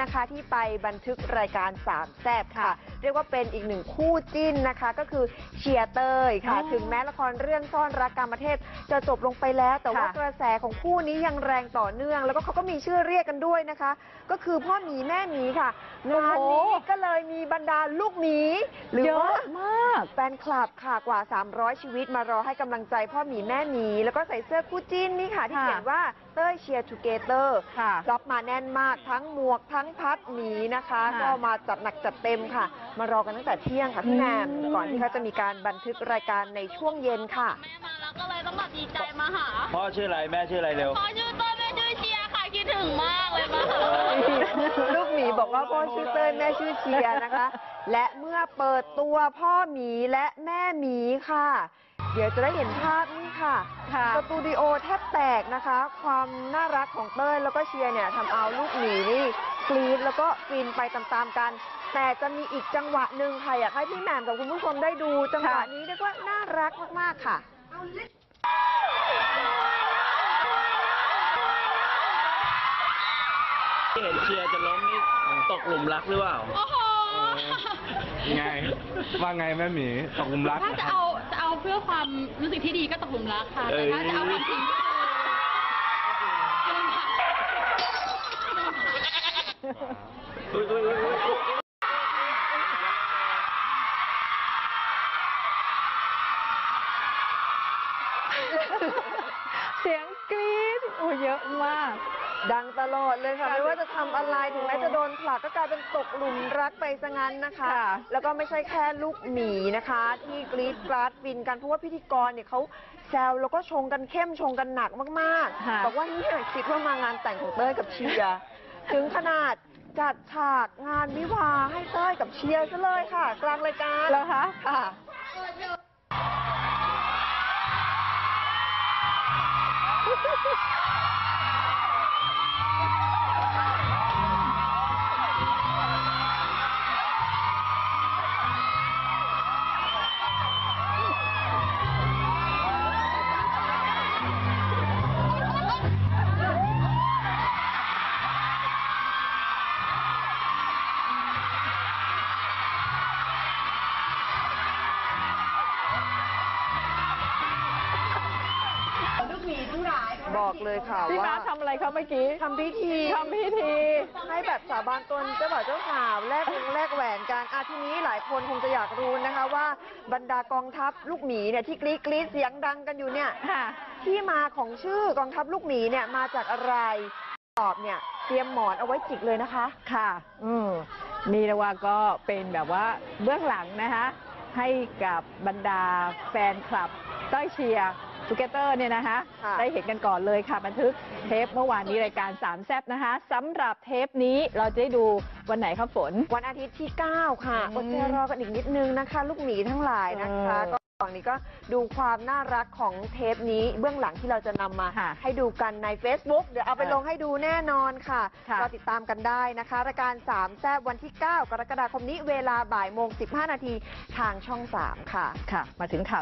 นะคะที่ไปบันทึกรายการสามแซบค่ะ เรียกว่าเป็นอีกหนึ่งคู่จิ้นนะคะ ก็คือเชียร์เตยค่ะอ๋อถึงแม้ละครเรื่องซ่อนรักกรรมเทพจะจบลงไปแล้ว แต่ว่าค่ะกระแสของคู่นี้ยังแรงต่อเนื่อง แล้วก็เขาก็มีชื่อเรียกกันด้วยนะคะ ก็คือพ่อหมีแม่หมีค่ะงานนี้ก็เลยมีบรรดาลูกหมีหรือเยว่าอะมากแฟนคลับค่ะกว่า 300 ชีวิตมารอให้กำลังใจพ่อหมีแม่หมี แล้วก็ใส่เสื้อคู่จิ้นนี่ค่ะ ที่ค่ะเขียนว่าเต้ยเชียร์ทูเกเตอร์ค่ะรับมาแน่นมากทั้งหมวกทั้งพัดหมีนะคะค่ะก็มาจัดหนักจัดเต็มค่ะ มารอกันตั้งแต่เที่ยงค่ะพี่แหนมอืมก่อนที่เขาจะมีการบันทึกรายการในช่วงเย็นค่ะ แม่มาแล้วก็เลยต้องแบบดีใจมาหาพ่อชื่ออะไรแม่ชื่ออะไรเร็ว พ่อชื่อต้นแม่ ถึงมากเลยมาหาลูกหมีบอกว่าพ่อชื่อเต้ยแม่ชื่อเชียร์นะคะ และเมื่อเปิดตัวพ่อหมีและแม่หมีค่ะ เดี๋ยวจะได้เห็นภาพนี่ค่ะค่ะสตูดิโอแทบแตกนะคะ ความน่ารักของเต้ยแล้วก็เชียร์เนี่ยทำเอาลูกหมีนี่กรี๊ดแล้วก็ฟินไปตามๆกัน แต่จะมีอีกจังหวะหนึ่งค่ะอยากให้พี่แหม่มกับคุณผู้ชมได้ดู จังหวะค่ะนี้เรียกว่าน่ารักมากๆค่ะ ที่เห็นเชียร์จะล้มนี่ตกหลุมรักหรือเปล่า โอ้โหไง ว่าไงแม่หมีตกหลุมรักถ้าจะเอาจะเอาเพื่อความรู้สึกที่ดีก็ตกหลุมรักค่ะ แต่ถ้าจะเอาความจริงก็คือเป็นผักอุ๊ยอุ๊ยอุ๊ยอุ๊ยเสียงกรี๊ดโอ้เยอะมาก ดังตลอดเลยค่ะค่ะไม่ว่าจะทำอะไรถึงแม้จะโดนผลักก็กลายเป็นตกหลุมรักไปซะงั้นนะคะ ค่ะ แล้วก็ไม่ใช่แค่ลูกหมีนะคะ ที่กรี๊ดกราดฟินกันเพราะว่าพิธีกรเนี่ยเขาแซวแล้วก็ชงกันเข้มชงกันหนักมากค่ะ ๆบอกว่าเนี่ยคิดว่ามางานแต่งของเต้ยกับเชียร์ถึงขนาดจัดฉากงานวิวาห์ให้เต้ยกับเชียร์ซะเลยค่ะ กลางรายการแล้วคะ ค่ะ บอกเลยค่ะพี่ว่ามาทำอะไรเขาเมื่อกี้ทำพิธีทำพิธี ให้แบบสาบานตนเจ้าบ่าวเจ้าสาวแลกวงแลกแหวนกันอาทีนี้หลายคนคงจะอยากรู้นะคะว่าบรรดากองทัพลูกหมีเนี่ยที่กรี๊ดกรี๊ดเสียงดังกันอยู่เนี่ยค่ะ ที่มาของชื่อกองทัพลูกหมีเนี่ยมาจากอะไรตอบเนี่ยเตรียมหมอนเอาไว้จิกเลยนะคะ ค่ะ อืมนี่เรียกว่าก็เป็นแบบว่าเบื้องหลังนะคะ ให้กับบรรดาแฟนคลับเต้ยเชียร์ ทูเกเตอร์เนี่ยนะคะค่ะได้เห็นกันก่อนเลยค่ะ บันทึกเทปเมื่อวานนี้รายการสามแซบนะคะสำหรับเทปนี้เราจะได้ดูวันไหนครับฝน วันอาทิตย์ที่ 9 ค่ะอืมอดใจรอกันอีกนิดนึงนะคะ ลูกหมีทั้งหลายนะคะ เออก็ฝั่งนี้ก็ดูความน่ารักของเทปนี้เบื้องหลังที่เราจะนำมาค่ะให้ดูกันใน Facebook เดี๋ยวเอาไปเออลงให้ดูแน่นอนค่ะค่ะรอติดตามกันได้นะคะรายการ 3 แซบวันที่ 9 กรกฎาคมนี้เวลาบ่ายโมง 15 นาทีทางช่อง 3 ค่ะ ค่ะ มาถึงข่าว